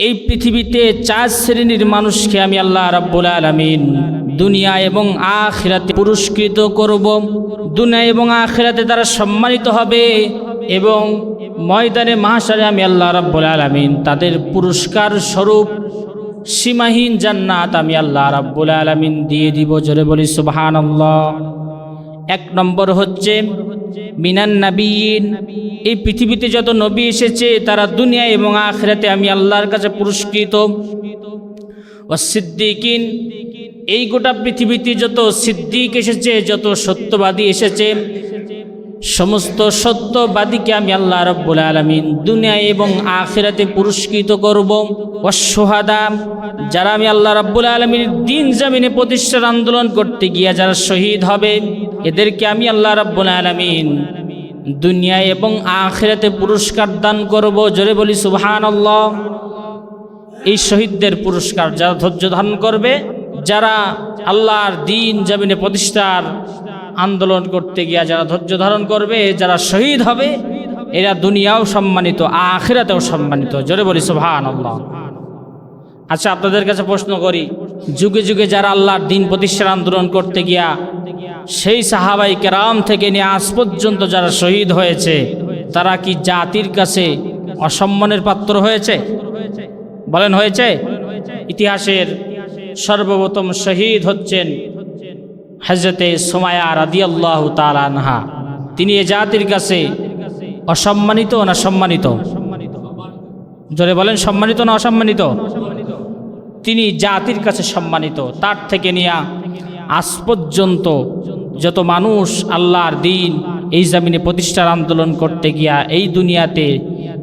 এই পৃথিবীতে চার শ্রেণির মানুষকে আমি আল্লাহ রাব্বুল আলামিন দুনিয়া এবং আখিরাতে পুরস্কৃত করব। দুনিয়া এবং আখিরাতে তারা সম্মানিত হবে এবং ময়দানে মাহাসারে আমি আল্লাহ রাব্বুল আলামিন তাদের পুরস্কার স্বরূপ সীমাহীন জান্নাত আমি আল্লাহ রাব্বুল আলামিন দিয়ে দিব। জোরে বলি, সুবহানাল্লাহ। এক নম্বর হচ্ছে মিনান নাবিয়িন। এই পৃথিবীতে যত নবী এসেছে, তারা দুনিয়া এবং আখেরাতে আমি আল্লাহর কাছে পুরস্কৃত। ও সিদ্দিকিন এই গোটা পৃথিবীতে যত সিদ্দিক এসেছে, যত সত্যবাদী এসেছে সমস্ত সত্যবাদীকে আমি আল্লাহ রব্বুল আলমিন দুনিয়া এবং আখেরাতে পুরস্কৃত করব। অসহাদা যারা আমি আল্লাহ রব্বুল আলমীর দিন জামিনে প্রতিষ্ঠার আন্দোলন করতে গিয়া যারা শহীদ হবে, এদেরকে আমি আল্লাহ রব্বুল আলমিন দুনিয়া এবং আখেরাতে পুরস্কার দান করব। জোরে বলি সুবহান আল্লাহ এই শহীদদের পুরস্কার যারা ধৈর্য ধারণ করবে, যারা আল্লাহর দিন জামিনে প্রতিষ্ঠার আন্দোলন করতে গিয়া যারা ধৈর্য ধারণ করবে, যারা শহীদ হবে, এরা দুনিয়াও সম্মানিত, আখেরাতেও সম্মানিত। জোরে বলি আল্লাহ আচ্ছা আপনাদের কাছে প্রশ্ন করি, যুগে যুগে যারা আল্লাহর দিন প্রতিষ্ঠার আন্দোলন করতে গিয়া, সেই সাহাবাই কেরাম থেকে নিয়ে আজ পর্যন্ত যারা শহীদ হয়েছে, তারা কি জাতির কাছে অসম্মানের পাত্র হয়েছে? বলেন, হয়েছে? ইতিহাসের সর্বপ্রথম শহীদ হচ্ছেন হজরতে সোমায়া রাদিয়াল্লাহু তাআলা আনহা। তিনি এ জাতির কাছে অসম্মানিত না সম্মানিত? জোরে বলেন, সম্মানিত না অসম্মানিত? তিনি জাতির কাছে সম্মানিত। তার থেকে নিয়া আজ পর্যন্ত যত মানুষ আল্লাহর দিন এই জামিনে প্রতিষ্ঠার আন্দোলন করতে গিয়া এই দুনিয়াতে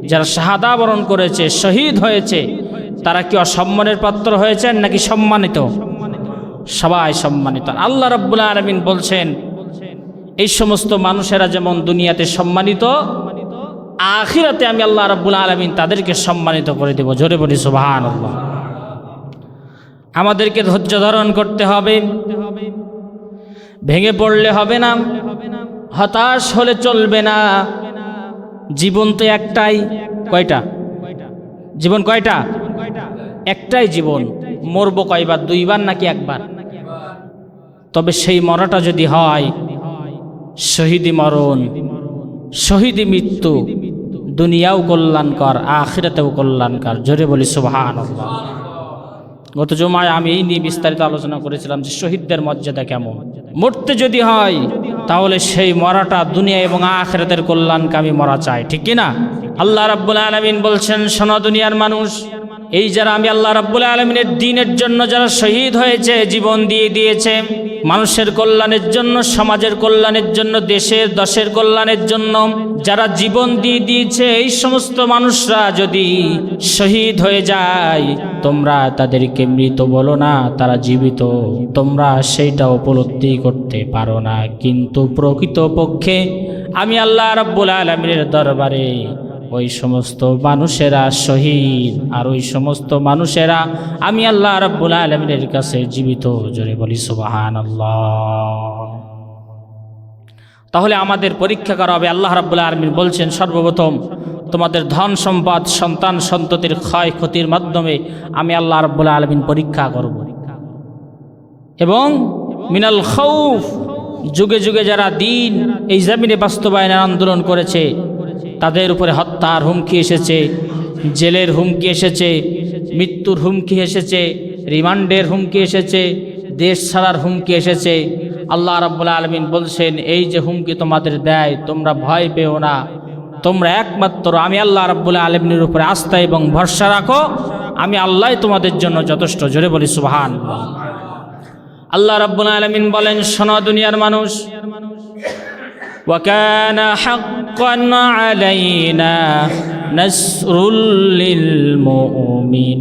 যারা শাহাদা বরণ করেছে, শহীদ হয়েছে, তারা কি অসম্মানের পাত্র হয়েছেন নাকি সম্মানিত? সবাই সম্মানিত। আল্লাহ রব্বুল আলমিন বলছেন, এই সমস্ত মানুষেরা যেমন দুনিয়াতে সম্মানিত, আখিরাতে আমি আল্লাহ রব্বুল আলমিন তাদেরকে সম্মানিত করে দেব। জোরে বলি সুবাহান আমাদেরকে ধৈর্য ধারণ করতে হবে। ভেঙে পড়লে হবে না, হতাশ হলে চলবে না। জীবন তো একটাই, কয়টা? জীবন কয়টা? একটাই জীবন। মরবো কয়বার, দুইবার নাকি একবার? তবে সেই মরাটা যদি হয়, শহীদি মরণ, শহীদি মৃত্যু, দুনিয়াও কল্যাণকর, আখিরাতেও কল্যাণকর। জোরে বলি সুবহান গত জমায় আমি এই নিয়ে বিস্তারিত আলোচনা করেছিলাম যে শহীদদের মর্যাদা কেমন। মরতে যদি হয়, তাহলে সেই মরাটা দুনিয়া এবং আখেরাতের কল্যাণকামী মরা চায় ঠিক কি না? আল্লাহ রাব্বুল আলমিন বলছেন সোনা দুনিয়ার মানুষ, এই যারা আমি আল্লাহ রাব্বুল আলমিনের দিনের জন্য যারা শহীদ হয়েছে, জীবন দিয়ে দিয়েছে মানুষের কল্যাণের জন্য, সমাজের কল্যাণের জন্য, দেশের, দশের কল্যাণের জন্য যারা জীবন দিয়ে দিয়েছে, এই সমস্ত মানুষরা যদি শহীদ হয়ে যায়, তোমরা তাদেরকে মৃত বলো না, তারা জীবিত। তোমরা সেইটা উপলব্ধি করতে পারো না। কিন্তু প্রকৃত পক্ষে আমি আল্লাহ রাব্বুল আলমিনের দরবারে ওই সমস্ত মানুষেরা শহীদ, আর ওই সমস্ত মানুষেরা আমি আল্লাহ রাব্বুল আলমিনের কাছে জীবিত। জোরে বলি সুবাহান তাহলে আমাদের পরীক্ষা করা হবে। আল্লাহ রাব্বুল আলমিন বলছেন, সর্বপ্রথম তোমাদের ধন সম্পদ, সন্তান সন্ততির ক্ষয়ক্ষতির মাধ্যমে আমি আল্লাহ রাব্বুল আলমিন পরীক্ষা করব। এবং মিনাল খৌফ, যুগে যুগে যারা দিন এই জামিনে বাস্তবায়নের আন্দোলন করেছে তাদের উপরে হত্যার হুমকি এসেছে, জেলের হুমকি এসেছে, মৃত্যুর হুমকি এসেছে, রিমান্ডের হুমকি এসেছে, দেশ ছাড়ার হুমকি এসেছে। আল্লাহ রাব্বুল আলমিন বলছেন, এই যে হুমকি তোমাদের দেয়, তোমরা ভয় পেও না। তোমরা একমাত্র আমি আল্লাহ রাব্বুল আলমিনের উপরে আস্থা এবং ভরসা রাখো। আমি আল্লাহ তোমাদের জন্য যথেষ্ট, জোরে বলি সুবহান আল্লাহ রাব্বুল আলমিন বলেন সোনা দুনিয়ার মানুষ وكان حقا علينا نصر للمؤمنين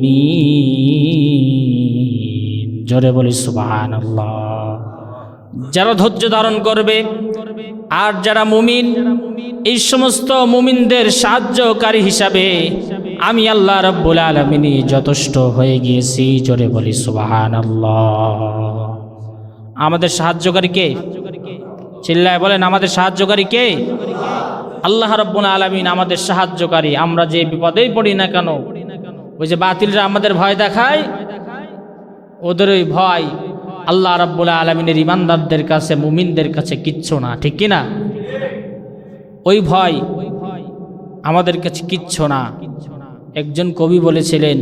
জোরে বলি সুবহান যারা ধৈর্য ধারণ করবে আর যারা মুমিন এই সমস্ত মুমিনদের সাহায্যকারী হিসাবে আমি আল্লাহ রব্বুল আলমিনী যথেষ্ট হয়ে গিয়েছি জোরে বলি সুবাহান আমাদের সাহায্যকারী কে চিল্লায় বলেন, আমাদের সাহায্যকারী কে? আল্লাহ রব্বুল আলমিন আমাদের সাহায্যকারী। আমরা যে বিপদেই পড়ি না কেন, ওই যে বাতিলরা আমাদের ভয় দেখায় ওদের ওই ভয় আল্লাহ রাব্বুল আলমিনের ইমানদারদের কাছে, মুমিনদের কাছে কিচ্ছু না, ঠিক কি না ওই ভয় আমাদের কাছে কিচ্ছু না। একজন কবি বলেছিলেন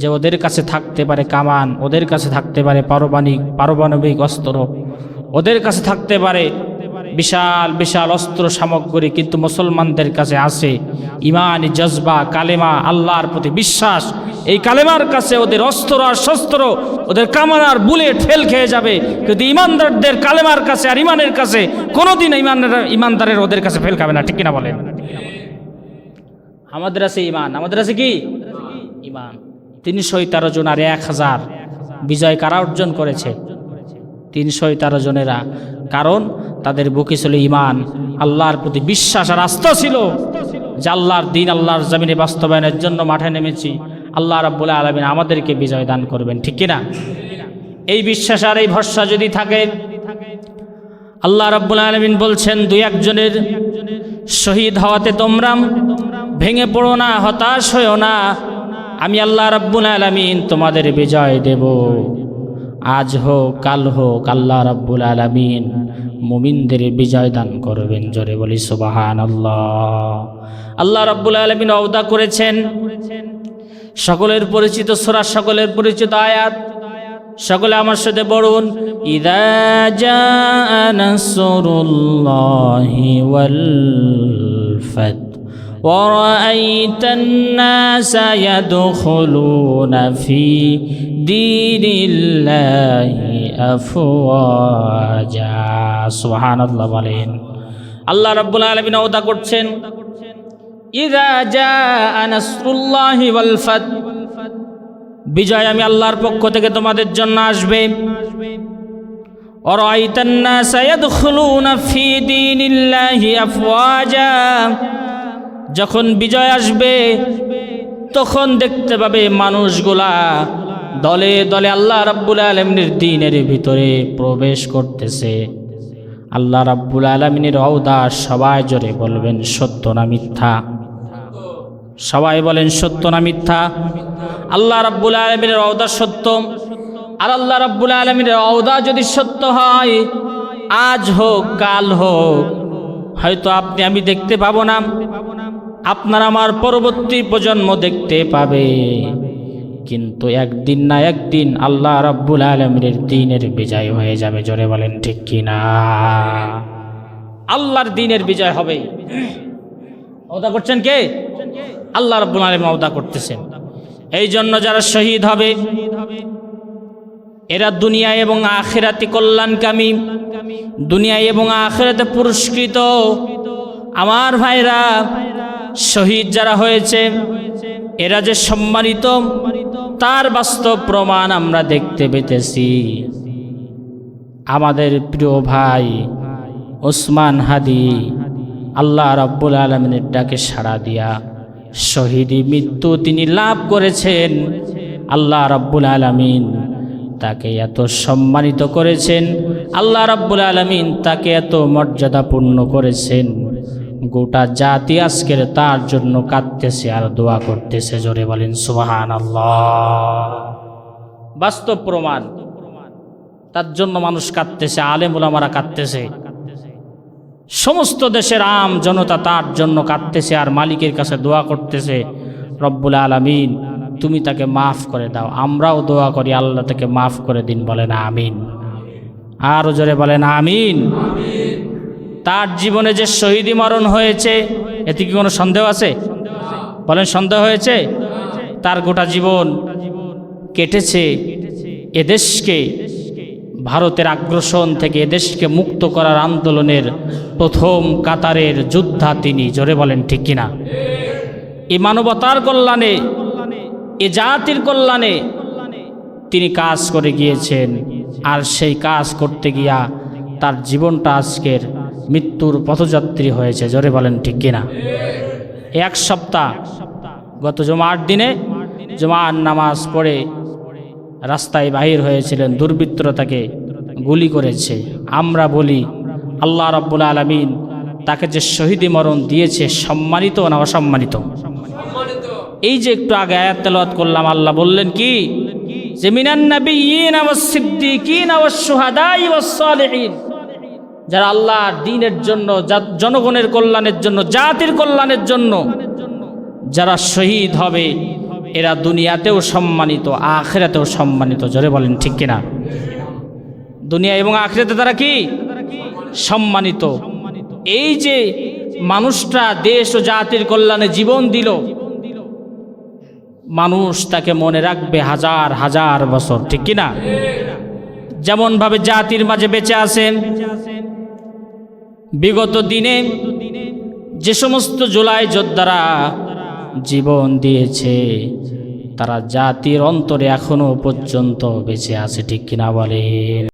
যে, ওদের কাছে থাকতে পারে কামান, ওদের কাছে থাকতে পারে পারমাণিক পারমাণবিক অস্ত্র ওদের কাছে থাকতে পারে। বিশাল বিশাল অস্ত্র সামগ্রী কিন্তু মুসলমানদের কাছে আছে। ইমান, জজবা, কালেমা, আল্লাহর প্রতি বিশ্বাস। এই কালেমার কাছে ওদের অস্ত্র আর শস্ত্র, ওদের কামান বুলেট ফেল খেয়ে যাবে। কিন্তু ইমানদারদের কালেমার কাছে আর ইমানের কাছে কোনোদিন ইমানের, ইমানদারের ওদের কাছে ফেল খাবে না। ঠিক কিনা বলেন? আমাদের আছে ইমান। আমাদের আছে কি? ইমান। তিনশো তেরো জন আর এক হাজার বিজয় কারা অর্জন করেছে? তিনশো তেরো জনেরা। কারণ তাদের বুকে ছিল ইমান আল্লাহর প্রতি বিশ্বাস আর আস্থা ছিল যে আল্লাহর দিন আল্লাহর জমিনে বাস্তবায়নের জন্য মাঠে নেমেছি। আল্লাহ রাব্বুল আলমিন আমাদেরকে বিজয় দান করবেন, ঠিক কিনা? এই বিশ্বাস আর এই ভরসা যদি থাকে, আল্লাহ রাব্বুল আলমিন বলছেন, দুই একজনের শহীদ হওয়াতে তোমরা ভেঙে পড়ো না, হতাশ হয়েও না। আমি আল্লাহ রাব্বুল আলমিন তোমাদের বিজয় দেব। আজ হোক, কাল হোক, আল্লাহ রাব্বুল আলমিন মুমিনদের বিজয় দান করবেন জোরে বলি সুবাহান আল্লাহ আল্লাহ রাব্বুল আলমিন অবদা করেছেন, সকলের পরিচিত সোরা, সকলের পরিচিত আয়াত, সকলে আমার সাথে বলুন ইদা ওয়াল ফাত ورأيت الناس يدخلون في دين الله أفواجا سبحان الله বলেন আল্লাহ রাব্বুল আলামিন ওদা করছেন ইদা জাআ নাসরুল্লাহি ওয়াল ফাত বিজয় আমি আল্লাহর পক্ষ থেকে তোমাদের জন্য আসবে أرأيت الناس يدخلون في دين الله أفواجا যখন বিজয় আসবে, তখন দেখতে পাবে মানুষগুলা দলে দলে আল্লাহ রাব্বুল আলমিনের দিনের ভিতরে প্রবেশ করতেছে। আল্লাহ রাব্বুল আলমিনের অওদা সবাই জোরে বলবেন, সত্য না মিথ্যা? সবাই বলেন, সত্য না মিথ্যা? আল্লাহ রাব্বুল আলমিনের অওদা সত্য। আর আল্লাহ রাব্বুল আলমিনের অওদা যদি সত্য হয়, আজ হোক, কাল হোক হয়তো আপনি, আমি দেখতে পাবো না। আপনার আমার পরবর্তী প্রজন্ম দেখতে পাবে। কিন্তু একদিন না একদিন আল্লাহ রাব্বুল আলমীর দিনের বিজয় হয়ে যাবে, জোরে বলেন ঠিক কিনা? আল্লাহর দিনের বিজয় হবে। ওদা করছেন কে? আল্লাহ রাব্বুল আলম ওদা করতেছেন। এই জন্য যারা শহীদ হবে এরা দুনিয়া এবং আখেরাতে কল্যাণকামী। দুনিয়া এবং আখেরাতে পুরস্কৃত। আমার ভাইরা, শহীদ যারা হয়েছে, এরা যে সম্মানিত, তার বাস্তব প্রমাণ আমরা দেখতে পেতেছি। আমাদের প্রিয় ভাই ওসমান হাদি, আল্লাহ রাব্বুল আলমিনের ডাকে সাড়া দিয়া শহীদি মৃত্যু তিনি লাভ করেছেন। আল্লাহ রাব্বুল আলমিন তাকে এত সম্মানিত করেছেন। আল্লাহ রাব্বুল আলমিন তাকে এত মর্যাদাপূর্ণ করেছেন। গোটা জাতি আজকের তার জন্য কাঁদতেছে আর দোয়া করতেছে, জোরে বলেন সুবাহান বাস্তব প্রমাণ, তার জন্য মানুষ কাঁদতেছে আলেমুলামারা কাঁদতেছে। সমস্ত দেশের আম জনতা তার জন্য কাঁদতেছে আর মালিকের কাছে দোয়া করতেছে, রব্বুল আলমিন। তুমি তাকে মাফ করে দাও। আমরাও দোয়া করি, আল্লাহ তাকে মাফ করে দিন, বলেন আমিন। আরও জোরে বলেন আমিন। তার জীবনে যে শহীদি মরণ হয়েছে, এতে কি কোনো সন্দেহ আছে? বলেন, সন্দেহ হয়েছে? তার গোটা জীবন কেটেছে এদেশকে, ভারতের আগ্রাসন থেকে এদেশকে মুক্ত করার আন্দোলনের প্রথম কাতারের যোদ্ধা তিনি। জোরে বলেন, ঠিক কিনা? এই মানবতার কল্যাণে এ জাতির কল্যাণে তিনি কাজ করে গিয়েছেন। আর সেই কাজ করতে গিয়া তার জীবনটা আজকের মৃত্যুর পথযাত্রী হয়েছে। জোরে বলেন ঠিক কিনা? এক সপ্তাহ। গত জমার দিনে জমার নামাজ পড়ে রাস্তায় বাহির হয়েছিলেন। দুর্বৃত্তরা তাকে গুলি করেছে। আমরা বলি, আল্লাহ রব্বুল আলমিন তাকে যে শহীদি মরণ দিয়েছে, সম্মানিত না অসম্মানিত? এই যে একটু আগে আয়াত করলাম, আল্লাহ বললেন কি? যে যারা আল্লাহর দিনের জন্য জনগণের কল্যাণের জন্য, জাতির কল্যাণের জন্য যারা শহীদ হবে, এরা দুনিয়াতেও সম্মানিত, আখেরাতেও সম্মানিত। জোরে বলেন, ঠিক কিনা? দুনিয়া এবং আখেরাতে তারা কি? সম্মানিত। এই যে মানুষটা দেশ ও জাতির কল্যাণে জীবন দিল মানুষ তাকে মনে রাখবে হাজার হাজার বছর, ঠিক কিনা? যেমনভাবে জাতির মাঝে বেঁচে আছেন, বিগত দিনে যে সমস্ত জুলাই যোদ্ধারা জীবন দিয়েছে, তারা জাতির অন্তরে এখনও পর্যন্ত বেঁচে আছে, ঠিক কিনা বলেন?